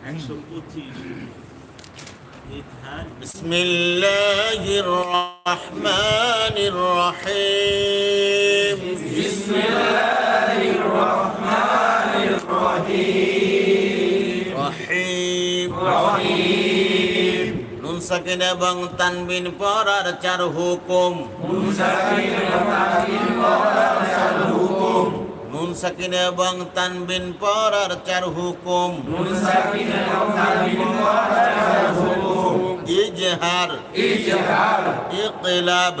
একশো পঁচিশ بسم الله الرحمن الرحيم بسم الله الرحمن الرحيم رحيم رحيم নুন সাকিন এবং তানবিন পড়ার চার হুকুম নুন সাকিন এবং তানবিন পড়ার চার হুকুম ইজহার إجهار ইকলাব إقلاب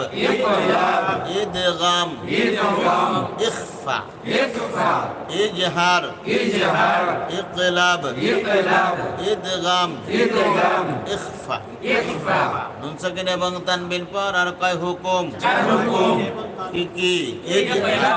ইদগাম إدغام ইখফা إخفاء ইজহার إجهار ইকলাব إقلاب ইদগাম إدغام ইখফা إخفاء নুন সাকিন এবং তানবিন পড়ার কয় হুকুম حكم কি কি ইজহার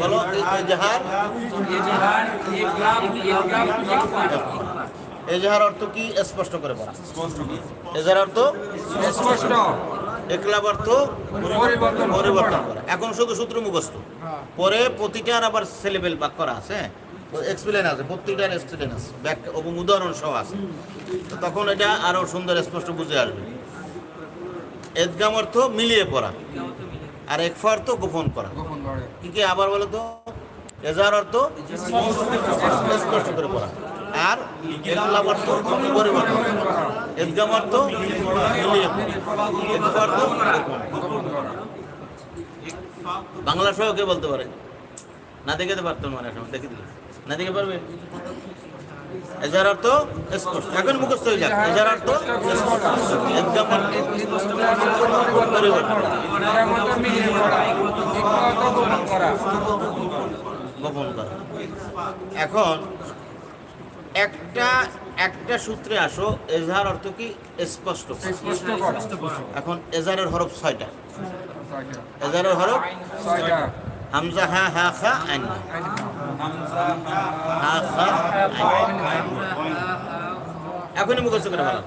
বলো এজাহার এজাহার অর্থ কি স্পষ্ট করে বলা এজাহার অর্থ স্পষ্ট একলাব অর্থ পরিবর্তন। করা। এখন শুধু সূত্র মুখস্থ। পরে প্রতিটার আবার সেলেবেল বাক করা আছে এক্সপ্লেন আছে প্রত্যেকটার এক্সপ্লেন আছে। ব্যাখ্যা এবং উদাহরণ সহ আছে। তো তখন এটা আরও সুন্দর স্পষ্ট বুঝে আসবে। এদগাম অর্থ মিলিয়ে পড়া। আর একফা অর্থ গোপন করা। গোপন করে। কি কি আবার বলো তো? এজার অর্থ স্পষ্ট করে। পড়া আর ইকলাব অর্থ পরিবর্তন। এদগাম অর্থ বাংলা সহ কে বলতে পারে। না দেখে তো পারতো মানে দেখে দিলে। না দেখে পারবে? এজার অর্থ স্পষ্ট। এখন মুখস্থ হয়ে যাক। এজার অর্থ গোপন করা। এখন একটা একটা সূত্রে আসো এজাহার অর্থ কি স্পষ্ট স্পষ্ট এখন এজারের হরফ ছয়টা ছয়টা। এজারের হরফ ছয়টা। হামজা হা হা খা আইন হা খা। এখনই মুখস্থ করে ভালো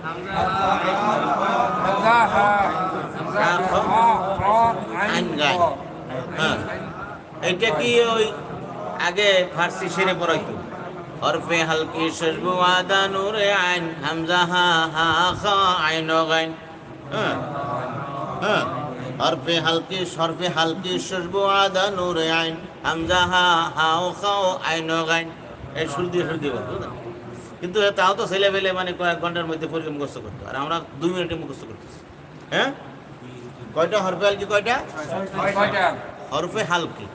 এটা কি ওই আগে ফার্সি সেরে পড়াইতো হরফে হালকি সজবু আদা নূরে আইন হামজা হা হা খা আইন গাইন হ্যাঁ হ্যাঁ হরফে হালকি সরফে হালকি সজবু আদা নূরে আইন হামজা হা হা ও খাও আইন গাইন। এই সুর দিয়ে সুর দিয়ে কিন্তু তাও তো ছেলে পেলে মানে কয়েক ঘণ্টার মধ্যে পরীক্ষা মুখস্থ করতো আর আমরা দুই মিনিটে মুখস্থ করতেছি। হ্যাঁ? কয়টা? হরফে হালকি কয়টা? কয়টা? হরফে হালকি।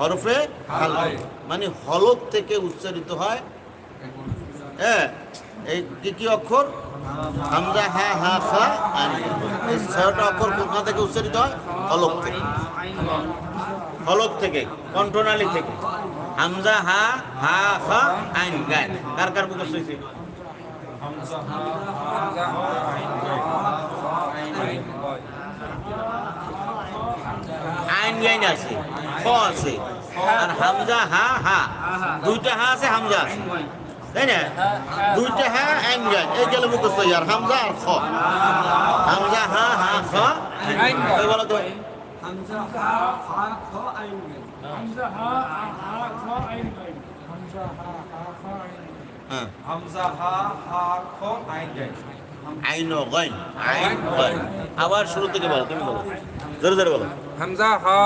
হরফে হালকি। মানে হলক থেকে উচ্চারিত হয়। হ্যাঁ? এই কি কি অক্ষর? হামজা হা হা খা আইন এই ছয়টা অক্ষর কোথা থেকে উচ্চারিত হয় হলক থেকে। হলক থেকে, কণ্ঠনালী থেকে। হামজা হা হা খা আইন গাইন। কার কার মুখস্থ হয়েছে? আইন গাইন আছে খ আছে। আর হামজা হা হা দুইটা হা আছে, হামজা আছে। তাই না দুইটা হা আইন গাইন এই গেলে মুখস্থ আর হামজা আর খ। হামজা হা হা খ। আইন গাইন। বলো তো। হামজা হা হা খ আইন গাইন। আইন গাইন। আইন গাইন। আবার শুরু থেকে বলো তুমি বলো। জোরে জোরে বলো। হামজা হা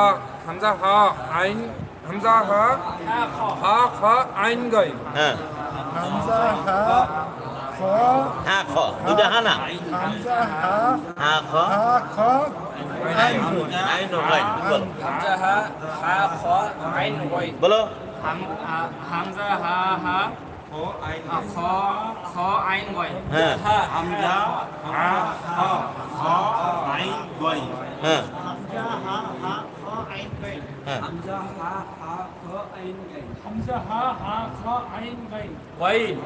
হামজা হা আইন হামজা হা হা খ আইন গাই হ্যাঁ। হামজা হা খ হা খ না হা খ খ আইন গাইন বলো হা খ আইন গয় বলো হামজা হা হা খ খ খ আইন গয় হ্যাঁ হা হা খ আইন গয় হ্যাঁ হ্যাঁ। হামজা হা হা খ হামজা হা হা খ আইন Gyne. ain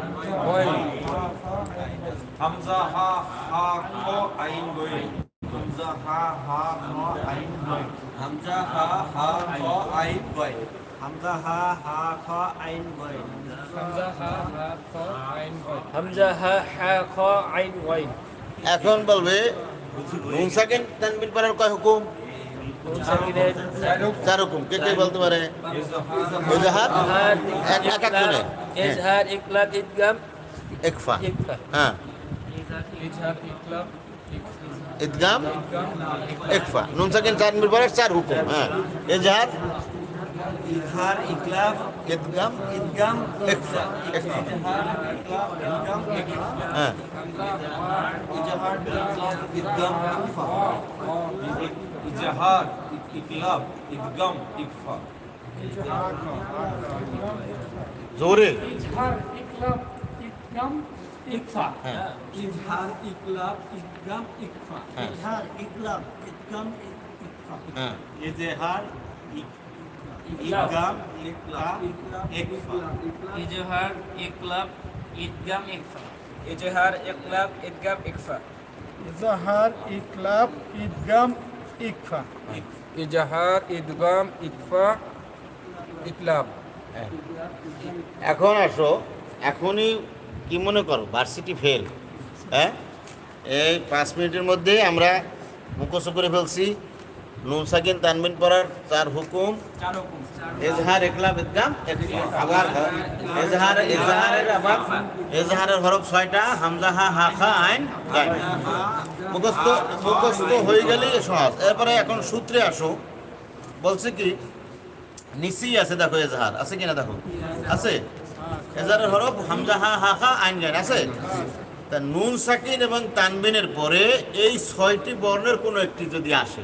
goin. Hamza ha ha kho ain goin. Hamza ha ha kho ain goin. Hamza ha ha kho ain goin. Hamza হা হা খ আইন গইন। হামজা হা হা খ আইন এখন বলবে নুন সাকিন তানবিন পড়ার কয় হুকুম? চার হুকুম কে কে বলতে পারে? এজাহার? ইজহার এক এক এক করে। ইজহার ইকলাব ইদগাম ইকফা। হ্যাঁ। ইজহার ইকলাব ইদগাম একফা নুন সাকিন তানবিন পড়ার চার হুকুম হ্যাঁ। এজাহার? Izhar iklaf ইদগাম একফা izhar iklaf idgam ikfa. হ্যাঁ। Izhar iklaf idgam ikfa. Izhar iklaf idgam ikfa. জোরে ইজহার ইকলাব ইদগাম ইকফা হ্যাঁ Izhar iklaf idgam ikfa. হ্যাঁ ইজহার ইকলাব ইদগাম ইকফা হ্যাঁ এজেহার ইকগাম Iklaf ikfa. ইজহার ইকলাব ইদগাম ইকফা ইজহার ইকলাব ইদগাম ইকফা ইজহার ইকলাব ইদগাম ইকফা। ইজাহার ইদগাম ইকফা ইকলাব। এখন আসো এখনই কি মনে করো ভার্সিটি ফেল হ্যাঁ? এই পাঁচ মিনিটের মধ্যে আমরা মুখস্থ করে ফেলছি। নুন সাকিন তানবিন পড়ার চার হুকুম। এজহার একলাম ইদগাম। আবার এজহার এজহারের আবার এজহারের হরফ ছয়টা হামজা হা হা খা আইন। মুখস্থ মুখস্থ হয়ে গেলেই সহজ। এরপরে এখন সূত্রে আসো। বলছে কি নিচেই আছে দেখো এজাহার। আছে কিনা দেখো? আছে? এজাহারের হরফ হামজা হা হা খা আইন গাইন আছে। তা নুন সাকিন এবং তানবিনের পরে এই ছয়টি বর্ণের কোনো একটি যদি আসে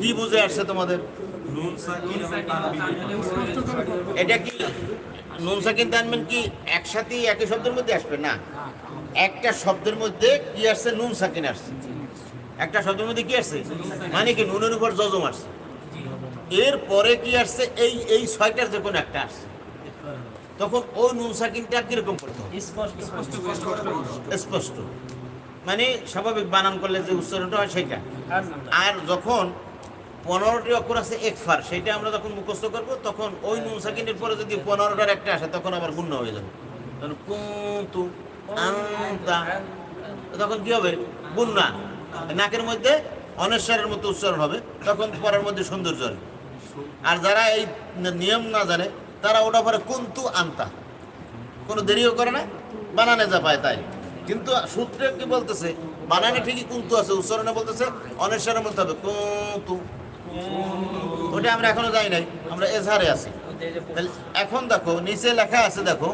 কি বুঝে আসছে তোমাদের। এটা কি? নুন সাকিন তানবিন কি একসাথেই একই শব্দের মধ্যে আসবে? না। একটা শব্দের মধ্যে কি আসছে? নুন সাকিন আসছে। একটা শব্দের মধ্যে কি আসছে? মানে কি? নুনের উপর জজম আসছে। এর পরে কি আসছে? এই এই ছয়টার যে কোনো একটা আসছে। তখন ওই নুন সাকিনটা কীরকম করতে হবে? স্পষ্ট মানে স্বাভাবিক বানান করলে যে উচ্চারণটা হয় সেটা। আর যখন পনেরোটি অক্ষর আছে একফার সেটা আমরা যখন মুখস্থ করব, তখন ওই নুন সাকিনের পরে যদি পনেরোটার একটা আসে, তখন আবার গুণ্য হয়ে যাবে। তখন কুন্তু আন্তা, তখন কি হবে? গুন্না। নাকের মধ্যে অনেশ্বরের মতো উচ্চারণ হবে, তখন পরের মধ্যে সৌন্দর্য আর যারা এই নিয়ম না জানে, তারা ওটা পরে কুন্তু আন্তা। কোনো দেরিও করে না, বানানে যা পায় তাই। কিন্তু সূত্রে কি বলতেছে? বানানে ঠিকই কুন্তু আছে, উচ্চারণে বলতেছে, অনেশ্বরের মধ্যে হবে কুন্তু। ওটা আমরা এখনও যাই নাই আমরা এজহারে আছি। এখন দেখো নিচে লেখা আছে দেখো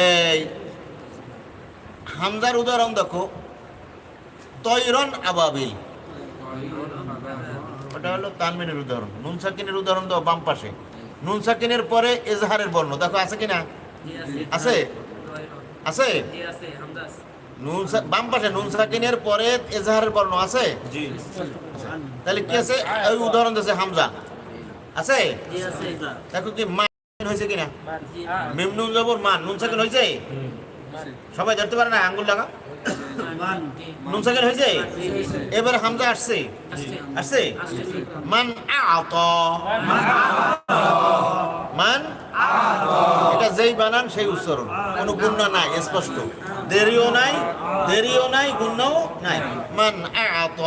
এই হামজার উদাহরণ দেখো তৈরন আবাবিল। ওটা হলো তানমিনের উদাহরণ নুন সাকিনের উদাহরণ দাও বাম পাশে। নুন সাকিনের পরে এজহারের বর্ণ দেখো আছে কিনা? আছে। আছে। নুন বাম পাশে নুন সাকিনের পরে এজাহারের বর্ণ আছে? জি। তাহলে কি আছে? ওই উদাহরণ দিয়েছে হামজা। আছে? দেখো কি মান হয়েছে কিনা? মিম নুন জবর মান নুন সাকিন হয়েছে? সবাই ধরতে পারে না আঙ্গুল লাগা? নুন সাকিন হয়েছে? এবার হামজা আসছে। আসছে মান আত। মান এটা যেই বানান সেই উচ্চারণ। কোনো গুণ্য নাই স্পষ্ট। দেরিও নাই দেরিও নাই গুণ্যও নাই। মান আত।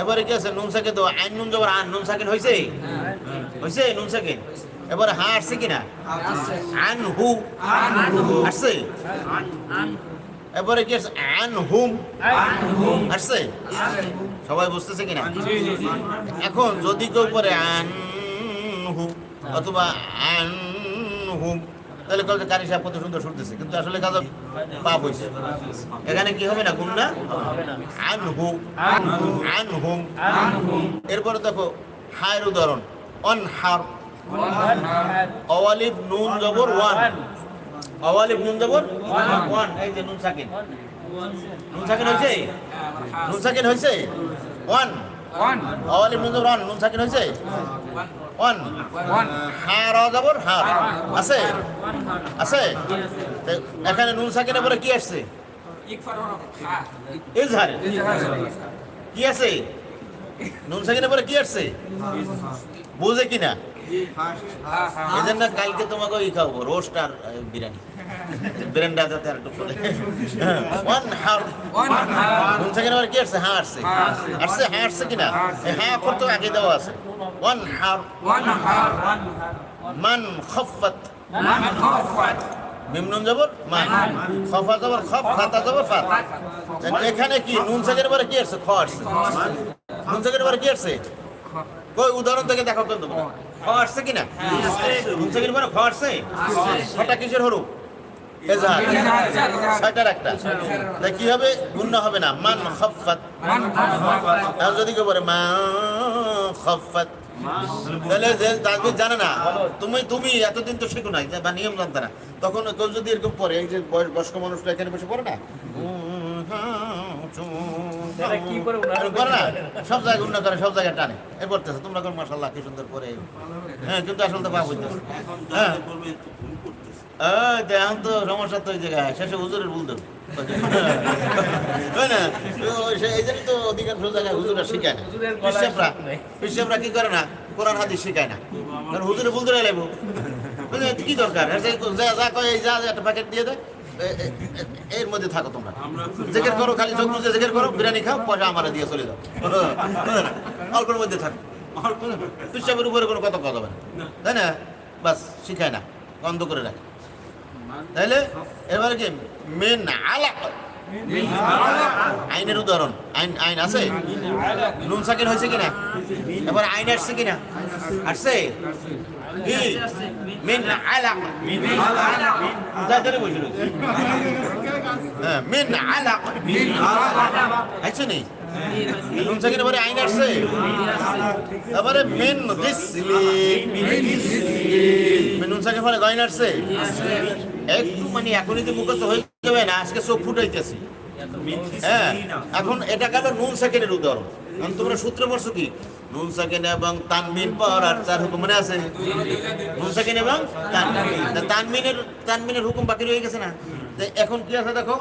এবারে কি আছে? নুন সাকিন তো আইন নুন জবর আন নুন সাকিন হয়েছে? হয়েছে নুন সাকিন এবারে হা আসছে কিনা? আন হু আসছে। এবারে কি আছে আন হুম আসছে সবাই বুঝতেছে কিনা? এখন যদি কেউ পরে আন হুম অথবা আন হুম তাহলে কাউকে কারি সাহেব কত সুন্দর শুনতেছে কিন্তু আসলে কাজ পাপ হয়েছে এখানে কি হবে না না? আন হুম আন হুম এরপরে দেখো হায়ের উদাহরণ অন হার অওয়ালিফ নুন জবর ওয়ান। অওয়ালিফ নুন জবর ওয়ান। এই যে নুন সাকিন। নুন সাকিন হয়েছে? নুন সাকিন হয়েছে? ওয়ান। ওয়ান। আওয়ালি নুন জবর অন নুন সাকিন হয়েছে? ওয়ান। ওয়ান। হ্যাঁ র জবর হার আছে? আছে? এখানে নুন সাকিনের পরে কি আসছে? ইজহার। কি আছে? নুন সাকিনের পরে কি আসছে? বুঝে কিনা? এই জন্য কালকে তোমাকে ই খাব রোস্ট আর বিরিয়ানি। যাতে আর একটু ওয়ান হার সাকিনের পরে কি আসছে হ্যাঁ আসছে আসছে হ্যাঁ আসছে কিনা? হ্যাঁ অক্ষর তো আগে দেওয়া আছে। ওয়ান হার মান খফত মান খাফাত মিম নুন জবর? মান। খফা জবর খফ ফাতা জবর ফাত। এখানে কি? নুন সাকিনের পরে কি আসছে। খ আসছে। নুন সাকিনের পরে কি আসছে কই উদাহরণ থেকে দেখো তো খ। আসছে কিনা? নুন পরে খ আসছে? খটা কিসের হরু? এজাহার। ছয়টার একটা। তাই কি হবে? গুণ হবে না। মান খফাত। এখন যদি কেউ বলে মা খফাত। তাহলে যে জানে না। তুমি তুমি এতদিন তো শেখো নাই বা নিয়ম জানতে না। তখন কেউ যদি এরকম পড়ে এই যে বয়স- বয়স্ক মানুষরা এখানে বসে পড়ে না? সব জায়গায় করে সব জায়গায় টানে। এ তোমরা কোন মাসাল্লাহ কি সুন্দর করে হ্যাঁ কিন্তু আসলে তো পাপ হইতেছে। হ্যাঁ। এখন তো সমস্যা তো ওই জায়গায়। শেষে হুজুরের ভুল দেবো না? এই জন্য তো অধিকাংশ জায়গায় হুজুরা শিখায় না। কি করে না? কোরআন হাদিস শিখায় না। কারণ হুজুরে ভুল ধরে লাগবো কি দরকার? যা যা কয় এই যা যা একটা প্যাকেট দিয়ে এর মধ্যে থাকো তোমরা। জেকের করো খালি চোখ জেকের করো বিরিয়ানি খাও পয়সা আমার দিয়ে চলে যাও। অল্পের মধ্যে থাকো। পিসেপের উপরে কোনো কথা কথা হবে না। তাই না? বাস শিখায় না। বন্ধ করে রাখে। তাহলে এবার কি? মেন আলাক। আইনের উদাহরণ। আইন আইন আছে? নুন সাকিন হয়েছে কিনা? এবার আইন আসছে কিনা? আসছে? কি? মিন আলাক। হ্যাঁ মিন আলাক। আছে নি? নুন সাকিন এবারে আইন আসছে? তারপরে মিন গিসলিন মিন নুন সাকিন পরে গয়ন আসছে। একটু মানে এখনই যে মুখস্থ হয়ে যাবে না, আজকে ফুটাইতেছি। হ্যাঁ এখন এটা নুন সাকিনের উদাহরণ। এখন তোমরা কি? হুকুম বাকি রয়ে গেছে না? এখন কি আছে দেখো?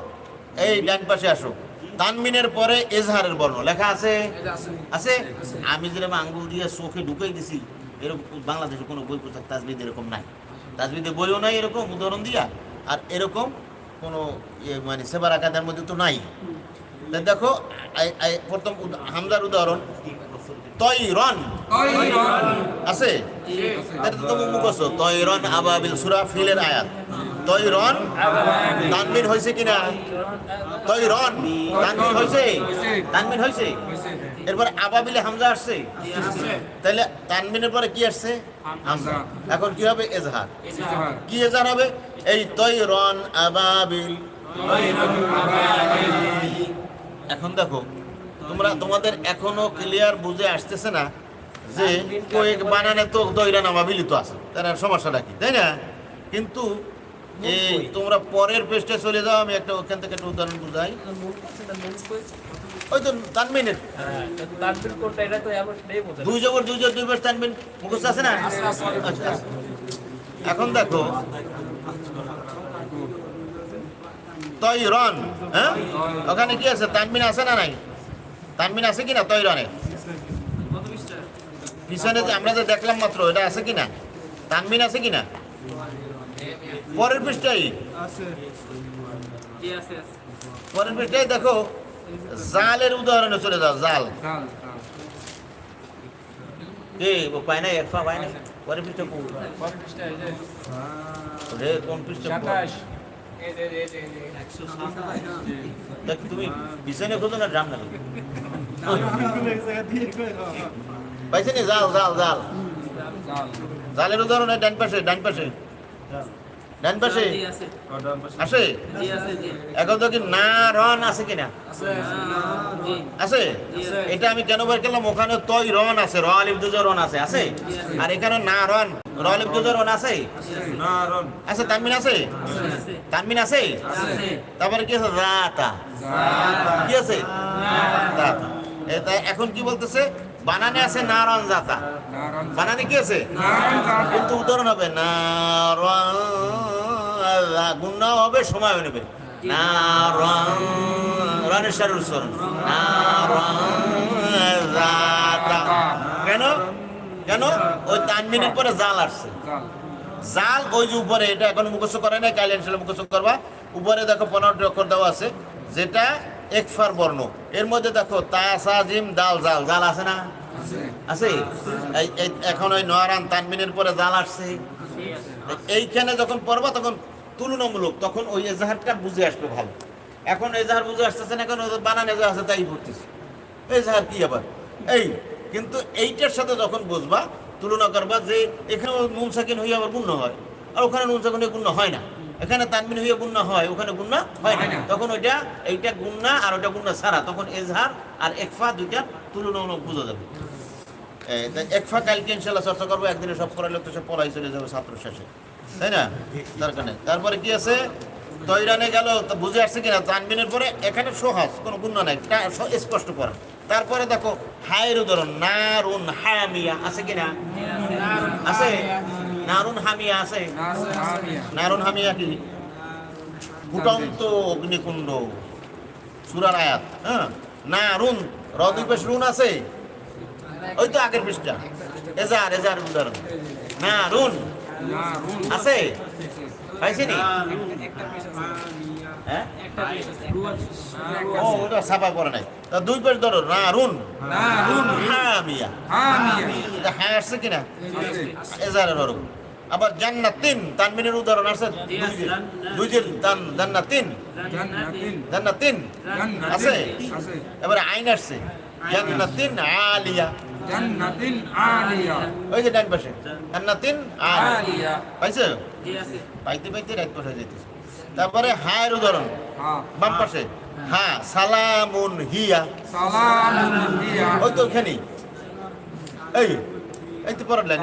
এই ডান পাশে আসো। তানমিনের পরে এজহারের বর্ণ লেখা আছে? আছে? আমি যেরকম আঙ্গুল দিয়ে চোখে ঢুকাই দিছি, এরকম বাংলাদেশে কোনো বই পুস্তক তাজবিদ এরকম নাই। তাজবিদে বইও নাই এরকম, উদাহরণ দিয়া। আর এরকম কোনো ইয়ে মানে সেবার আকাদের মধ্যে তো নাই। তা দেখো প্রথম হামজার উদাহরণ। তৈরন। আছে? এটা তো মুখস্থ। তৈরন আবাবিল সুরা ফিলের আয়াত। তৈরন তানমিন হয়েছে কিনা? তৈরন তানমিন হয়েছে তানমিন হয়েছে এরপর আবাবিলে হামজা আসছে? তাহলে তানমিনের পরে কি আসছে? হামজা। এখন কি হবে? এজহার। কি এজহার হবে? এই তৈরন আবাবিল এখন দেখো তোমরা তোমাদের এখনও ক্লিয়ার বুঝে আসতেছে না যে কয়েক বানানে তো দৈরান আবাবিলই তো আছে। তার সমস্যাটা কি? তাই না? কিন্তু এই তোমরা পরের পেজটা চলে যাও আমি একটা ওখান থেকে একটা উদাহরণ বুঝাই। ওই তো তানমিনের তানবির কোনটা এটা তো এখন সেটাই বোঝে দুই জবর দুই জবর দুই বার তানবিন। মুখস্থ আছে না? আচ্ছা, আচ্ছা। এখন দেখো। তৈরন হ্যাঁ? ওখানে কি আছে? তানবিন আছে না নাই? তানবিন আছে কিনা তৈরনে? পিছনে আমরা যে দেখলাম মাত্র এটা আছে কিনা? তানবিন আছে কিনা? পরের পৃষ্ঠায়? পরের পৃষ্ঠায় দেখো। জালের উদাহরণে চলে যাও জাল ও পায় না একফা পায় না পরের পৃষ্ঠা কোন রে কোন পৃষ্ঠা তুমি বিছানে খোঁজো না ড্রাম না পাইছে নি জাল জাল জাল জাল জালের উদাহরণ ডান পাশে ডান পাশে ডান পাশে। আছে। এখন তো কি না রন আছে কিনা? আছে এটা আমি কেন বের করলাম? ওখানে তৈ রন আছে র আলিফ দুজো রন আছে আছে? আর এখানে না রন র আলিফ দুজো রন। আছে নারন আছে? তানমিন আছে। তানমিন আছে? তারপরে কি আছে? রাতা কি আছে? এটা এখন কি বলতেছে? বানানে আছে না রন জাতা বানানে কি আছে? কিন্তু উদাহরণ হবে নারন গুণ হবে সময় নেবে। উচ্চারণ। কেন? কেন? ওই জাল আসছে। জাল ওই যে উপরে, এটা এখন মুখস্থ করে করবা। উপরে দেখো পনেরোটি অক্ষর দেওয়া আছে, যেটা একফার বর্ণ। এর মধ্যে দেখো তা সাজিম দাল, জাল। জাল আছে না? আছে এই- এখন ওই নয়ারান তানমিনের পরে জাল আসছে। এইখানে যখন পড়বা তখন তুলনামূলক তখন ওই এজাহারটা বুঝে আসবে ভালো। এখন এজাহার বুঝে আসতেছে না, এখন বানান এজাহার আছে তাই পড়তেছে। এজাহার কি আবার? এই, কিন্তু এইটার সাথে যখন বুঝবা, তুলনা করবা যে এখানে নুন সাকিন হইয়া আবার গুণ্য হয়, আর ওখানে নুন সাকিন গুণ্য হয় না। এখানে তানমিন হইয়া গুণ্য হয়, ওখানে গুণ্য হয় না। তখন ওইটা, এইটা গুণ্না আর ওইটা গুণ্য ছাড়া তখন এজহার আর একফা দুইটা তুলনামূলক বোঝা যাবে। একফা কালকে ইনশাল্লাহ চর্চা করব, একদিনে সব পড়াইলে তো সব পড়াই চলে যাবে ছাত্র শেষে। তাই না? তার কারণে। তারপরে কি আছে? তৈরানে গেল, তো বুঝে আসছে কিনা? তানবিনের পরে এখানে সহজ কোনো গুণ নাই স্পষ্ট পড়া তারপরে দেখো হায়ের উদাহরণ নারুন হামিয়া, আছে কিনা? আছে? নারুন হামিয়া আছে? নারুন হামিয়া কি? ফুটন্ত অগ্নিকুণ্ড, সুরার আয়াত হ্যাঁ? নারুন রদুই পেশ রুন আছে? ওই তো আগের পৃষ্ঠা। এজার এজার উদাহরণ। নারুন নারুন আছে? পাইছে নি? হ্যাঁ? ও ওটা ছাপা পড়ে নাই। তা দুই পেশ ধরো। নারুন নারুন হামিয়া হামিয়া এটা হ্যাঁ আসছে কিনা? আছে এজারের হরফ। আবার জান্নাতিন তানমিনের উদাহরণ জান্নাতিন। জান্নাতিন। আছে? আছে। এবারে আইন আসছে। জান্নাতিন আলিয়া। জান্নাতিন আলিয়া। ওই যে ডান পাশে। জান্নাতিন আলিয়া। পাইছে? পাইতে পাইতে রাত পাশে যাইতেছে। তারপরে হায়ের উদাহরণ। হ্যাঁ। বাম পাশে। হ্যাঁ সালামুন হিয়া। সালামুন হিয়া। ওই তো ওখানে এই এই তো পরের লাইন।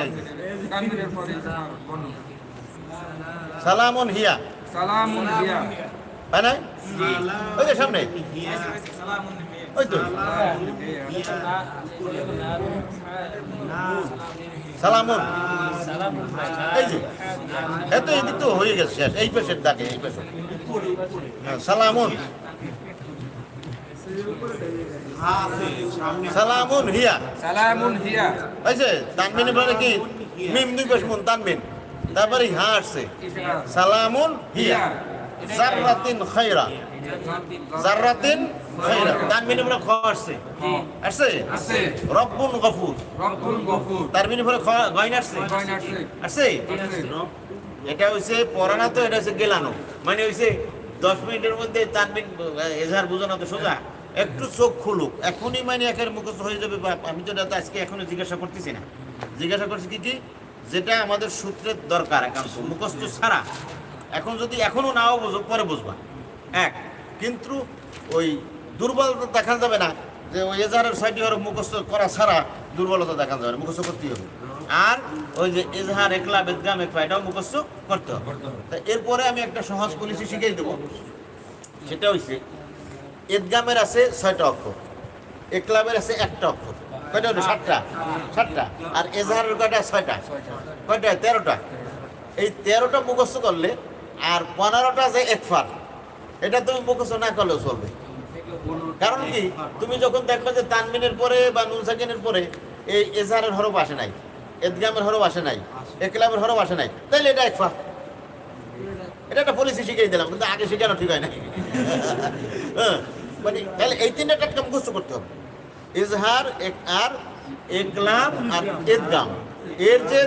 সালামুন হিয়া। সালামুন হিয়া। তাই না ওই যে সামনে। ওই তো। সালামুন এই যে এত এদিক তো হয়ে গেছে শেষ। এই পেশের ডাকে এই পেশে। হ্যাঁ, সালামুন সালামুন হিয়া। সালামুন হিয়া। হয়েছে তানমিনে বলে কি? মিম দুই পেশ মুন তানমিন তারপরে হা আসছে। সালামুন হিয়া। জাররাতিন খাইরা জাররাতিন খাইরা তানমিনে বলে খ আসছে। আসছে? আছে রব্বুন গফুর। রব্বুল গফুর। বলে খ গয়ন আসছে? আসছে। এটা হইছে পড়ানা তো এটা হচ্ছে গেলানো। মানে হইছে দশ মিনিটের মধ্যে এজাহার বোঝানো তো সোজা। একটু চোখ খুলুক। এখনই মানে একের মুখস্থ হয়ে যাবে আমি তো এটা তো আজকে এখনও জিজ্ঞাসা করতেছি না। জিজ্ঞাসা করছি কি কি? যেটা আমাদের সূত্রের দরকার একান্ত মুখস্থ ছাড়া। এখন যদি এখনও নাও বোঝো পরে বুঝবা। এক কিন্তু ওই দুর্বলতা দেখা যাবে না যে ওই এজাহারের ছয়টি হরফ মুখস্থ করা ছাড়া দুর্বলতা দেখা যাবে না মুখস্থ করতেই হবে। আর ওই যে এজাহার একলা বেদগাম একলা এটাও মুখস্থ করতে হবে। তা এরপরে আমি একটা সহজ পলিসি শিখিয়ে দেবো। সেটা হচ্ছে এদগামের আছে ছয়টা অক্ষর একলামের আছে একটা অক্ষর। কয়টা হলো? সাতটা। সাতটা। আর এজাহারের কয়টা? ছয়টা। কয়টা? তেরোটা। এই তেরোটা মুখস্থ করলে আর পনেরোটা যে একফার এটা তুমি মুখস্থ না করলেও চলবে। কারণ কি? তুমি যখন দেখবে যে তানমিনের পরে বা নুন সাকিনের পরে এই এজাহারের হরফ আসে নাই এদগামের হরফ আসে নাই একলামের হরফ আসে নাই তাইলে এটা একফা এটা একটা পলিসি শিখিয়ে দিলাম কিন্তু আগে শেখানো ঠিক হয় না হ্যাঁ, মানে তাহলে এই তিনটা টাটকা মুখস্থ করতে হবে। ইজহার এক আর একলাম আর এদগাম। এর যে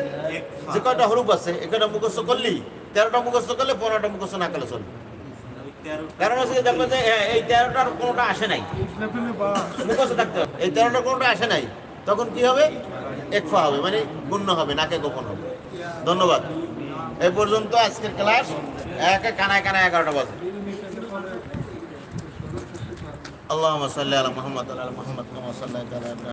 যে কয়টা হরুপ আছে এ কয়টা মুখস্থ করলি তেরোটা মুখস্থ করলে পনেরোটা মুখস্থ না করলে চলবে। তেরোটার কোনোটা আসে নাই। এই কোনোটা আসে নাই, তখন হবে? হবে মানে হবে, নাকে গোপন হবে। ধন্যবাদ। এই পর্যন্ত আজকের ক্লাস একে কানায় কানায় এগারোটা বাজে। আল্লাহ আলা